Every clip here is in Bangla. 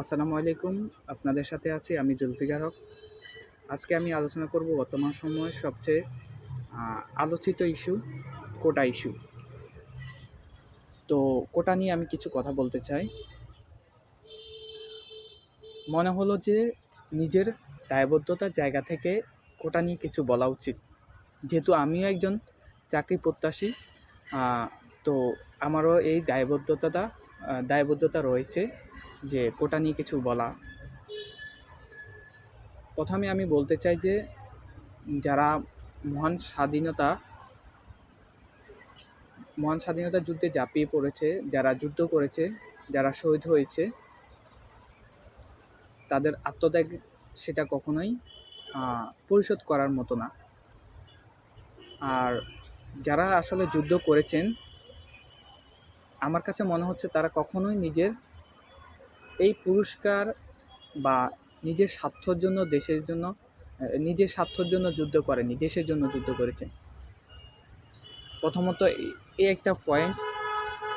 আসসালামু আলাইকুম, আপনাদের সাথে আছি আমি জুলফিকার হক। আজকে আমি আলোচনা করব বর্তমান সময়ের সবচেয়ে আলোচিত ইস্যু কোটা ইস্যু তো কোটা নিয়ে আমি কিছু কথা বলতে চাই। মনে হলো যে নিজের দায়বদ্ধতার জায়গা থেকে কোটা নিয়ে কিছু বলা উচিত। যেহেতু আমিও একজন চাকরি প্রত্যাশী তো আমারও এই দায়বদ্ধতাটা দায়বদ্ধতা রয়েছে। যে কোটা নিয়ে কিছু বলা। প্রথমে আমি বলতে চাই যে, যারা মহান স্বাধীনতা মহান স্বাধীনতা যুদ্ধে ঝাঁপিয়ে পড়েছে, যারা যুদ্ধ করেছে, যারা শহীদ হয়েছে, তাদের আত্মত্যাগ সেটা কখনোই পরিশোধ করার মতো না। আর যারা আসলে যুদ্ধ করেছেন, আমার কাছে মনে হচ্ছে তারা কখনোই নিজের এই পুরস্কার বা নিজের স্বার্থর জন্য, দেশের জন্য নিজের স্বার্থর জন্য যুদ্ধ করেনি, দেশের জন্য যুদ্ধ করেছে। প্রথমত এই- একটা পয়েন্ট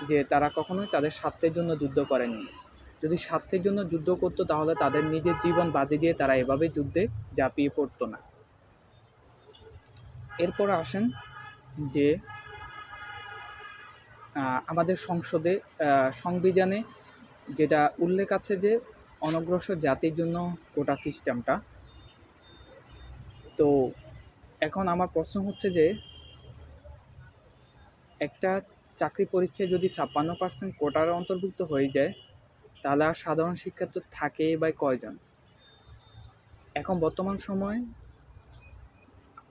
যে তারা কখনোই তাদের স্বার্থের জন্য যুদ্ধ করেনি। যদি স্বার্থের জন্য যুদ্ধ করতো, তাহলে তাদের নিজের জীবন বাজি দিয়ে তারা এভাবে যুদ্ধে ঝাঁপিয়ে পড়তো না। এরপর আসেন যে আমাদের সংসদে সংবিধানে যেটা উল্লেখ আছে যে অনগ্রসর জাতির জন্য কোটা সিস্টেমটা। তো এখন আমার প্রশ্ন হচ্ছে যে, একটা চাকরি পরীক্ষায় যদি ছাপ্পান্ন পার্সেন্ট কোটার অন্তর্ভুক্ত হয়ে যায়, তাহলে আর সাধারণ শিক্ষার্থী থাকে বা কয়জন? এখন বর্তমান সময়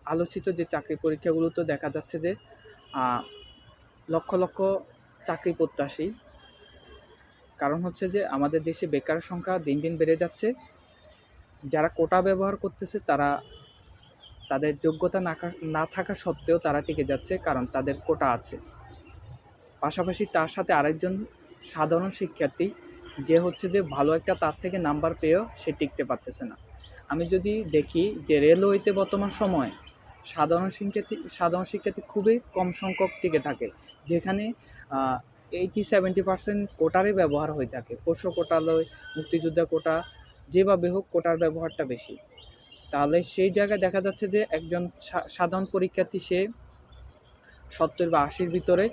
আলোচিত যে চাকরি পরীক্ষাগুলোতে দেখা যাচ্ছে যে লক্ষ লক্ষ চাকরি প্রত্যাশী কারণ হচ্ছে যে আমাদের দেশে বেকার সংখ্যা দিন দিন বেড়ে যাচ্ছে। যারা কোটা ব্যবহার করতেছে, তারা তাদের যোগ্যতা না থাকা সত্ত্বেও তারা টিকে যাচ্ছে কারণ তাদের কোটা আছে। পাশাপাশি তার সাথে আরেকজন সাধারণ শিক্ষার্থী, যে হচ্ছে যে ভালো একটা তার থেকে নাম্বার পেয়েও সে টিকতে পারতেছে না। আমি যদি দেখি যে রেলওয়েতে বর্তমান সময় সাধারণ শিক্ষার্থী সাধারণ শিক্ষার্থী খুবই কম সংখ্যক টিকে থাকে। যেখানে এইটি সেভেন্টি পার্সেন্ট কোটারই ব্যবহার হয়ে থাকে। পোষ্য কোটালয়, মুক্তিযোদ্ধা কোটা, যেভাবে হোক কোটার ব্যবহারটা বেশি। তাহলে সেই জায়গায় দেখা যাচ্ছে যে একজন সাধারণ পরীক্ষার্থী সে সত্তর বা আশির ভিতরে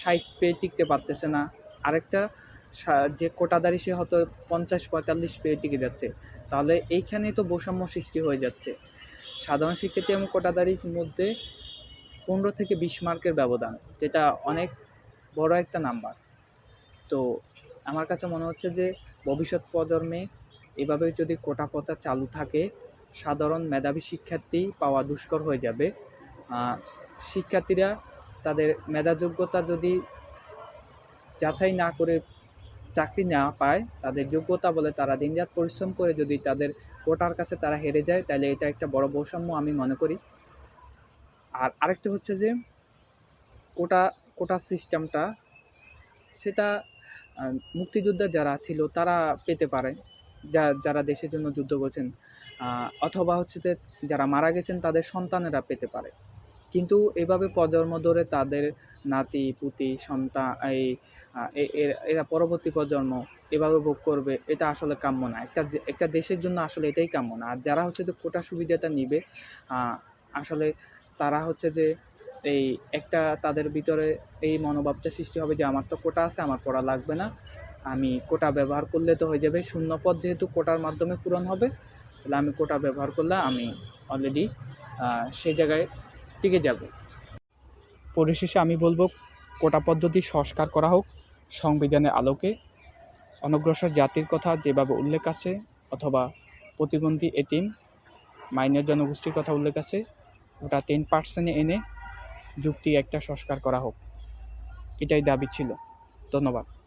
ষাট পেয়ে টিকতে পারতেছে না। আরেকটা যে কোটাদারি সে হয়তো পঞ্চাশ, পঁয়তাল্লিশ পেয়ে টিকে যাচ্ছে। তাহলে এইখানেই তো বৈষম্য সৃষ্টি হয়ে যাচ্ছে। সাধারণ শিক্ষার্থী এবং কোটাদারির মধ্যে পনেরো থেকে বিশ মার্কের ব্যবধান, যেটা অনেক বড় একটা নাম্বার। তো আমার কাছে মনে হচ্ছে যে ভবিষ্যৎ প্রজন্মে এভাবে যদি কোটা প্রথা চালু থাকে, সাধারণ মেধাবী শিক্ষার্থী পাওয়া দুষ্কর হয়ে যাবে। শিক্ষার্থীরা তাদের মেধাযোগ্যতা যদি যাচাই না করে চাকরি না পায়, তাদের যোগ্যতা বলে তারা দিনরাত পরিশ্রম করে যদি তাদের কোটার কাছে তারা হেরে যায়, তাহলে এটা একটা বড় বৈষম্য আমি মনে করি। আর আরেকটা হচ্ছে যে কোটা কোটা সিস্টেমটা, সেটা মুক্তিযোদ্ধা যারা ছিল তারা পেতে পারে, যা, যারা দেশের জন্য যুদ্ধ করছেন। অথবা হচ্ছে যে যারা মারা গেছেন তাদের সন্তানেরা পেতে পারে। কিন্তু এভাবে প্রজন্ম ধরে তাদের নাতি, পুতি, সন্তান, এই এরা পরবর্তী প্রজন্ম এভাবে ভোগ করবে, এটা আসলে কাম্য না। একটা একটা দেশের জন্য আসলে এটাই কাম্য না। আর যারা হচ্ছে যে কোটা সুবিধাটা নিবে আসলে তারা হচ্ছে যে এই একটা তাদের ভিতরে এই মনোভাবটা সৃষ্টি হবে যে আমার তো কোটা আছে, আমার পড়া লাগবে না। আমি কোটা ব্যবহার করলে তো হয়ে যাবে শূন্য পদ যেহেতু কোটার মাধ্যমে পূরণ হবে, তাহলে আমি কোটা ব্যবহার করলে আমি অলরেডি সেই জায়গায় টিকে যাব। পরিশেষে আমি বলব, কোটা পদ্ধতি সংস্কার করা হোক, সংবিধানের আলোকে। অনগ্রসর জাতির কথা যেভাবে উল্লেখ আছে, অথবা প্রতিবন্ধী এতিম, মাইনর জনগোষ্ঠীর কথা উল্লেখ আছে, ওটা টেন পার্সেন্টে এনে যুক্তি একটা সংস্কার করা হোক। এটাই দাবি ছিল। ধন্যবাদ।